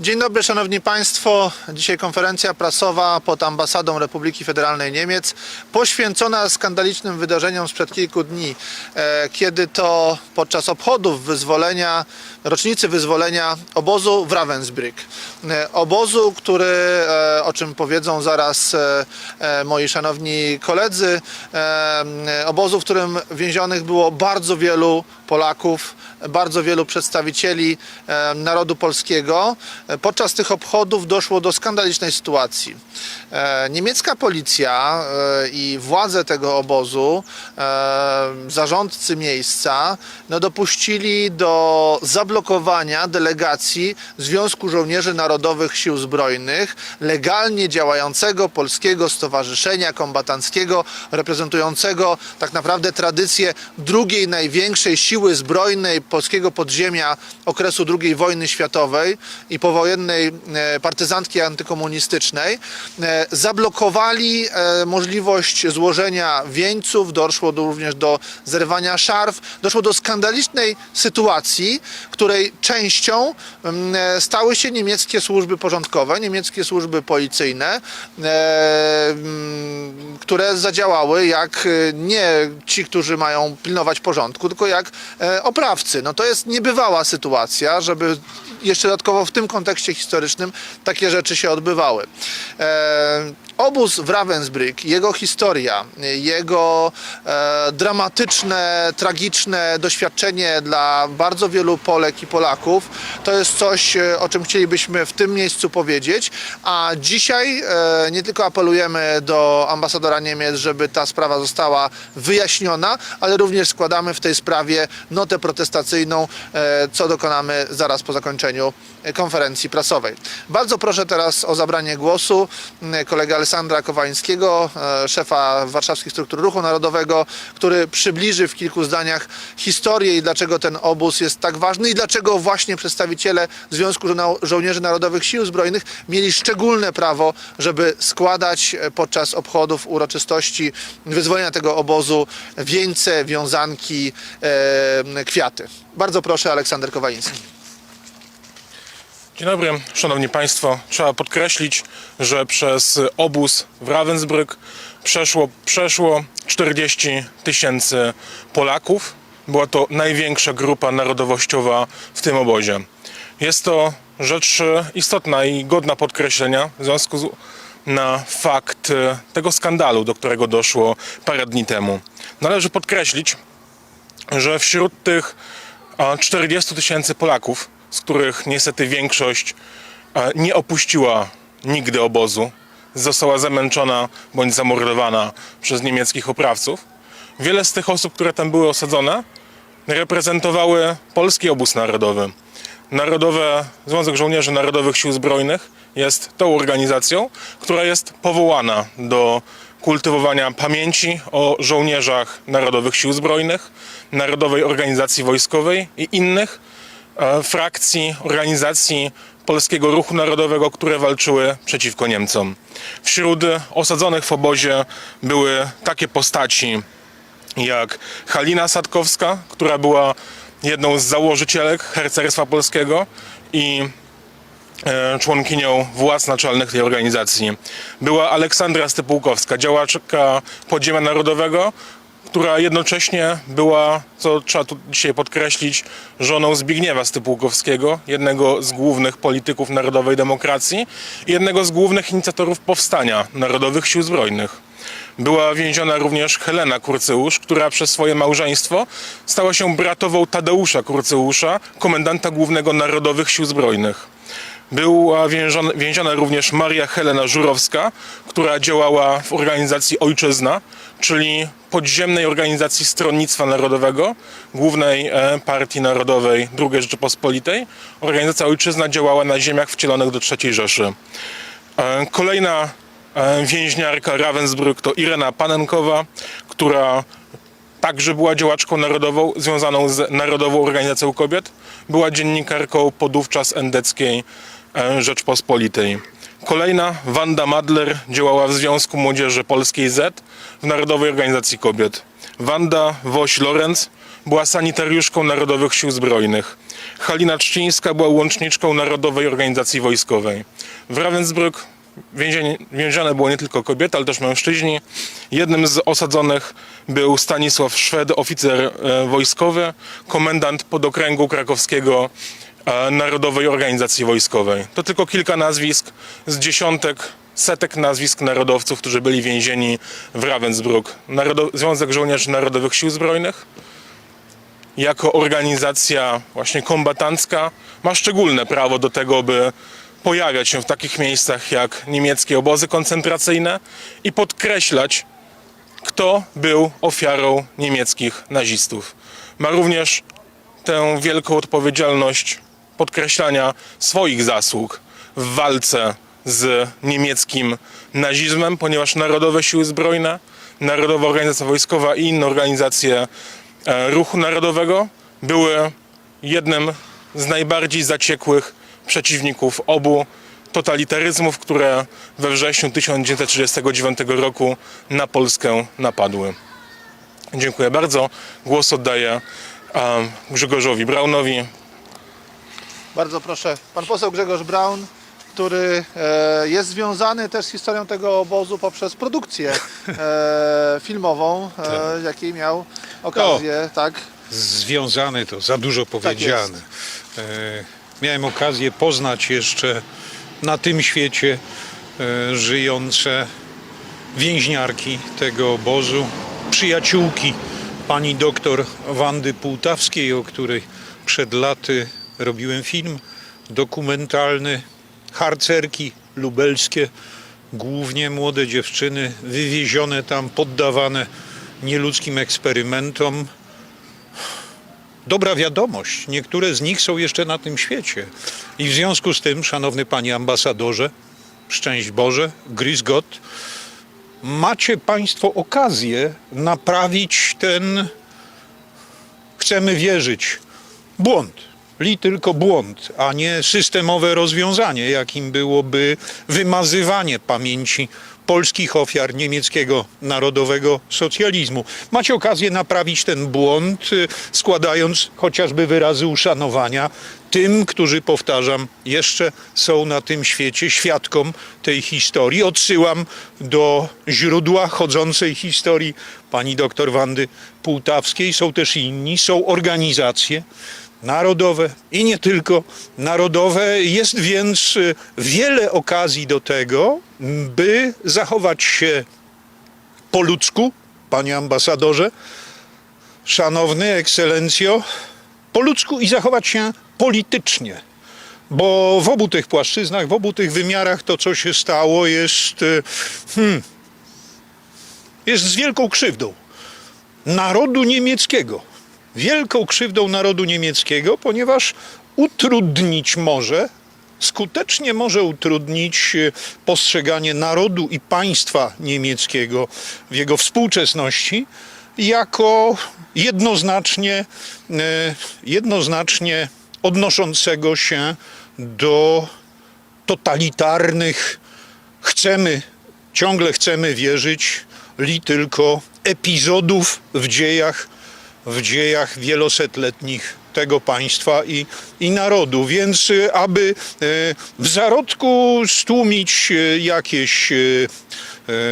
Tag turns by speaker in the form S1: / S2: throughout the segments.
S1: Dzień dobry, Szanowni Państwo. Dzisiaj konferencja prasowa pod ambasadą Republiki Federalnej Niemiec poświęcona skandalicznym wydarzeniom sprzed kilku dni, e, kiedy to podczas obchodów wyzwolenia, rocznicy wyzwolenia obozu w Ravensbrück. E, Obozu, który, e, o czym powiedzą zaraz moi szanowni koledzy, obozu, w którym więzionych było bardzo wielu Polaków, bardzo wielu przedstawicieli narodu polskiego. Podczas tych obchodów doszło do skandalicznej sytuacji. E, Niemiecka policja e, i władze tego obozu, e, zarządcy miejsca, no dopuścili do zablokowania delegacji Związku Żołnierzy Narodowych Sił Zbrojnych, legalnie działającego polskiego stowarzyszenia kombatanckiego, reprezentującego tak naprawdę tradycję drugiej największej siły zbrojnej polskiego podziemia okresu II wojny światowej i powojennej e, partyzantki antykomunistycznej, e, zablokowali e, możliwość złożenia wieńców, doszło do, również do zerwania szarf, doszło do skandalicznej sytuacji, której częścią mm, stały się niemieckie służby porządkowe, niemieckie służby policyjne, mm, które zadziałały jak nie ci, którzy mają pilnować porządku, tylko jak oprawcy. No to jest niebywała sytuacja, żeby jeszcze dodatkowo w tym kontekście historycznym takie rzeczy się odbywały. Obóz w Ravensbrück, jego historia, jego e, dramatyczne, tragiczne doświadczenie dla bardzo wielu Polek i Polaków, to jest coś, e, o czym chcielibyśmy w tym miejscu powiedzieć, a dzisiaj e, nie tylko apelujemy do ambasadora Niemiec, żeby ta sprawa została wyjaśniona, ale również składamy w tej sprawie notę protestacyjną, e, co dokonamy zaraz po zakończeniu konferencji prasowej. Bardzo proszę teraz o zabranie głosu m, kolegę Alessandra Kowańskiego, e, szefa Warszawskich Struktur Ruchu Narodowego, który przybliży w kilku zdaniach historię i dlaczego ten obóz jest tak ważny i dlaczego właśnie przedstawiciele Związku Żo- Żołnierzy Narodowych Sił Zbrojnych mieli szczególne prawo, żeby składać e, podczas obchodów uroczystości wyzwolenia tego obozu wieńce, wiązanki, e, kwiaty. Bardzo proszę, Aleksander Kowański.
S2: Dzień dobry, szanowni państwo. Trzeba podkreślić, że przez obóz w Ravensbrück przeszło, przeszło 40 tysięcy Polaków. Była to największa grupa narodowościowa w tym obozie. Jest to rzecz istotna i godna podkreślenia w związku z, na fakt tego skandalu, do którego doszło parę dni temu. Należy podkreślić, że wśród tych a, 40 tysięcy Polaków, z których niestety większość e, nie opuściła nigdy obozu, została zamęczona bądź zamordowana przez niemieckich oprawców, wiele z tych osób, które tam były osadzone, reprezentowały polski obóz narodowy. Narodowe Związek Żołnierzy Narodowych Sił Zbrojnych jest tą organizacją, która jest powołana do kultywowania pamięci o żołnierzach Narodowych Sił Zbrojnych, Narodowej Organizacji Wojskowej i innych frakcji, organizacji Polskiego Ruchu Narodowego, które walczyły przeciwko Niemcom. Wśród osadzonych w obozie były takie postaci jak Halina Sadkowska, która była jedną z założycielek harcerstwa polskiego i e, członkinią władz naczelnych tej organizacji. Była Aleksandra Stypułkowska, działaczka Podziemia Narodowego, która jednocześnie była, co trzeba tu dzisiaj podkreślić, żoną Zbigniewa Stypułkowskiego, jednego z głównych polityków narodowej demokracji i jednego z głównych inicjatorów powstania Narodowych Sił Zbrojnych. Była więziona również Helena Kurcyłusz, która przez swoje małżeństwo stała się bratową Tadeusza Kurcyłusza, komendanta głównego Narodowych Sił Zbrojnych. Była więziona, więziona również Maria Helena Żurowska, która działała w organizacji Ojczyzna, czyli podziemnej organizacji Stronnictwa Narodowego, głównej e, partii narodowej II Rzeczypospolitej. Organizacja Ojczyzna działała na ziemiach wcielonych do III Rzeszy. E, Kolejna e, więźniarka Ravensbrück to Irena Panenkowa, która także była działaczką narodową związaną z Narodową Organizacją Kobiet. Była dziennikarką podówczas endeckiej Rzeczpospolitej. Kolejna, Wanda Madler, działała w Związku Młodzieży Polskiej Z w Narodowej Organizacji Kobiet. Wanda Woś-Lorenz była sanitariuszką Narodowych Sił Zbrojnych. Halina Czcińska była łączniczką Narodowej Organizacji Wojskowej. W Ravensbrück więzienie, więzione było nie tylko kobiety, ale też mężczyźni. Jednym z osadzonych był Stanisław Szwed, oficer e, wojskowy, komendant podokręgu krakowskiego e, Narodowej Organizacji Wojskowej. To tylko kilka nazwisk z dziesiątek, setek nazwisk narodowców, którzy byli więzieni w Ravensbrück. Narodo- Związek Żołnierzy Narodowych Sił Zbrojnych, jako organizacja właśnie kombatancka ma szczególne prawo do tego, by pojawiać się w takich miejscach jak niemieckie obozy koncentracyjne i podkreślać, kto był ofiarą niemieckich nazistów. Ma również tę wielką odpowiedzialność podkreślania swoich zasług w walce z niemieckim nazizmem, ponieważ Narodowe Siły Zbrojne, Narodowa Organizacja Wojskowa i inne organizacje e, ruchu narodowego były jednym z najbardziej zaciekłych przeciwników obu totalitaryzmów, które we wrześniu 1939 roku na Polskę napadły. Dziękuję bardzo. Głos oddaję em, Grzegorzowi Braunowi.
S1: Bardzo proszę, pan poseł Grzegorz Braun, który e, jest związany też z historią tego obozu poprzez produkcję e, filmową, e, jakiej miał okazję, tak?
S3: związany to za dużo powiedziane. E, miałem okazję poznać jeszcze na tym świecie żyjące więźniarki tego obozu, przyjaciółki pani doktor Wandy Półtawskiej, o której przed laty robiłem film dokumentalny, harcerki lubelskie, głównie młode dziewczyny, wywiezione tam, poddawane nieludzkim eksperymentom, dobra wiadomość. Niektóre z nich są jeszcze na tym świecie. I w związku z tym, szanowny panie ambasadorze, szczęść Boże, Gris Gott, macie państwo okazję naprawić ten, chcemy wierzyć, błąd. Li tylko błąd, a nie systemowe rozwiązanie, jakim byłoby wymazywanie pamięci polskich ofiar niemieckiego narodowego socjalizmu. Macie okazję naprawić ten błąd, y, składając chociażby wyrazy uszanowania tym, którzy, powtarzam, jeszcze są na tym świecie świadkom tej historii. Odsyłam do źródła chodzącej historii pani doktor Wandy Półtawskiej. Są też inni, są organizacje narodowe i nie tylko narodowe. Jest więc y, wiele okazji do tego, by zachować się po ludzku, panie ambasadorze, szanowny ekscelencjo, po ludzku i zachować się politycznie. Bo w obu tych płaszczyznach, w obu tych wymiarach to, co się stało, jest, y, hmm, jest z wielką krzywdą narodu niemieckiego. Wielką krzywdą narodu niemieckiego, ponieważ utrudnić może, skutecznie może utrudnić e, postrzeganie narodu i państwa niemieckiego w jego współczesności jako jednoznacznie, e, jednoznacznie odnoszącego się do totalitarnych, chcemy, ciągle chcemy wierzyć, li tylko epizodów w dziejach, w dziejach wielosetletnich tego państwa i, i narodu. Więc y, aby e, w zarodku stłumić e, jakieś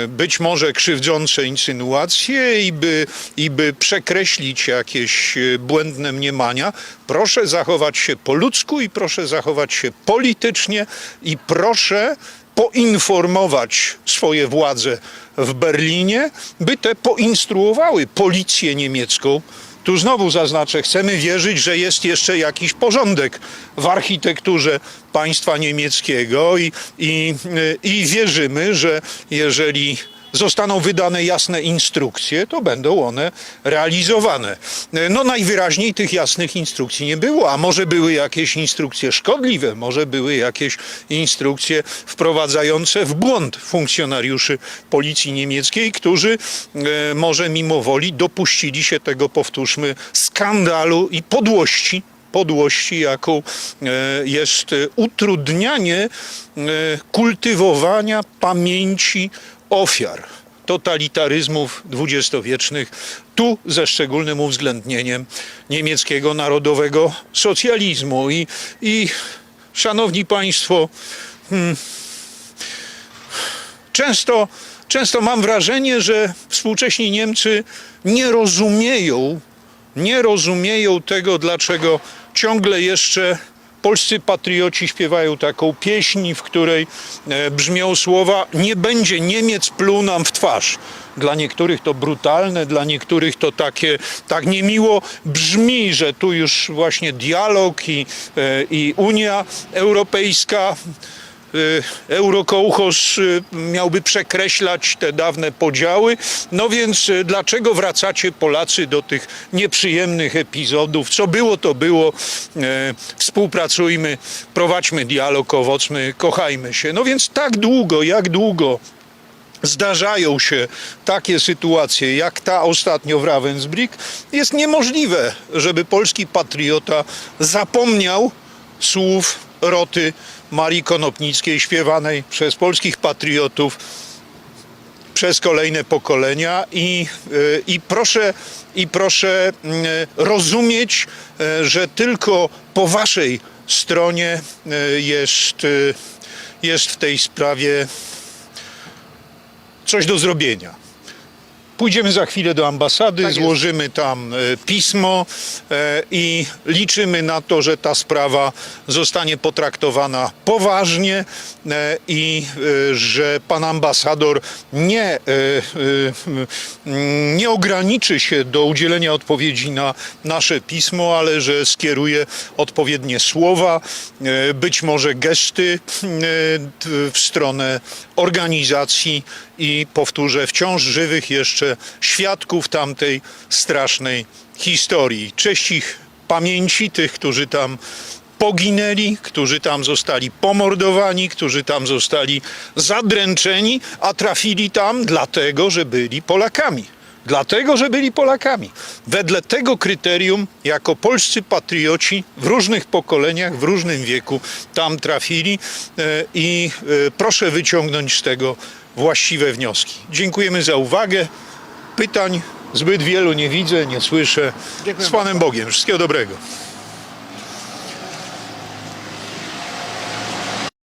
S3: być może krzywdzące insynuacje i by, i by przekreślić jakieś błędne mniemania, proszę zachować się po ludzku i proszę zachować się politycznie i proszę poinformować swoje władze w Berlinie, by te poinstruowały policję niemiecką. Tu znowu zaznaczę, chcemy wierzyć, że jest jeszcze jakiś porządek w architekturze państwa niemieckiego i, i, i wierzymy, że jeżeli zostaną wydane jasne instrukcje, to będą one realizowane. No najwyraźniej tych jasnych instrukcji nie było, a może były jakieś instrukcje szkodliwe, może były jakieś instrukcje wprowadzające w błąd funkcjonariuszy policji niemieckiej, którzy e, może mimo woli dopuścili się tego, powtórzmy, skandalu i podłości podłości, jaką e, jest utrudnianie e, kultywowania pamięci ofiar. totalitaryzmów dwudziestowiecznych, tu ze szczególnym uwzględnieniem niemieckiego narodowego socjalizmu. I, i szanowni Państwo, często, często mam wrażenie, że współcześni Niemcy nie rozumieją, nie rozumieją tego, dlaczego ciągle jeszcze polscy patrioci śpiewają taką pieśń, w której e, brzmią słowa nie będzie Niemiec pluł nam w twarz. Dla niektórych to brutalne, dla niektórych to takie tak niemiło brzmi, że tu już właśnie dialog i, e, i Unia Europejska y, Eurokołchos y, miałby przekreślać te dawne podziały. No więc y, dlaczego wracacie Polacy do tych nieprzyjemnych epizodów? Co było, to było. Współpracujmy, prowadźmy dialog owocny, kochajmy się. No więc tak długo, jak długo zdarzają się takie sytuacje, jak ta ostatnio w Ravensbrück, jest niemożliwe, żeby polski patriota zapomniał słów roty Marii Konopnickiej śpiewanej przez polskich patriotów przez kolejne pokolenia i, y, i, proszę, i proszę y, rozumieć, y, że tylko po waszej stronie jest, jest w tej sprawie coś do zrobienia. Pójdziemy za chwilę do ambasady,
S1: Tak
S3: złożymy tam e, pismo e, i liczymy na to, że ta sprawa zostanie potraktowana poważnie e, i że pan ambasador nie, nie ograniczy się do udzielenia odpowiedzi na nasze pismo, ale że skieruje odpowiednie słowa, być może gesty w stronę organizacji i powtórzę, wciąż żywych jeszcze świadków tamtej strasznej historii. Cześć ich pamięci tych, którzy tam poginęli, którzy tam zostali pomordowani, którzy tam zostali zadręczeni, a trafili tam dlatego, że byli Polakami. Dlatego, że byli Polakami. Wedle tego kryterium, jako polscy patrioci w różnych pokoleniach, w różnym wieku tam trafili e, i e, proszę wyciągnąć z tego właściwe wnioski. Dziękujemy za uwagę. Pytań zbyt wielu nie widzę, nie słyszę.
S1: Dziękuję
S3: Z Panem Bogiem. Wszystkiego dobrego.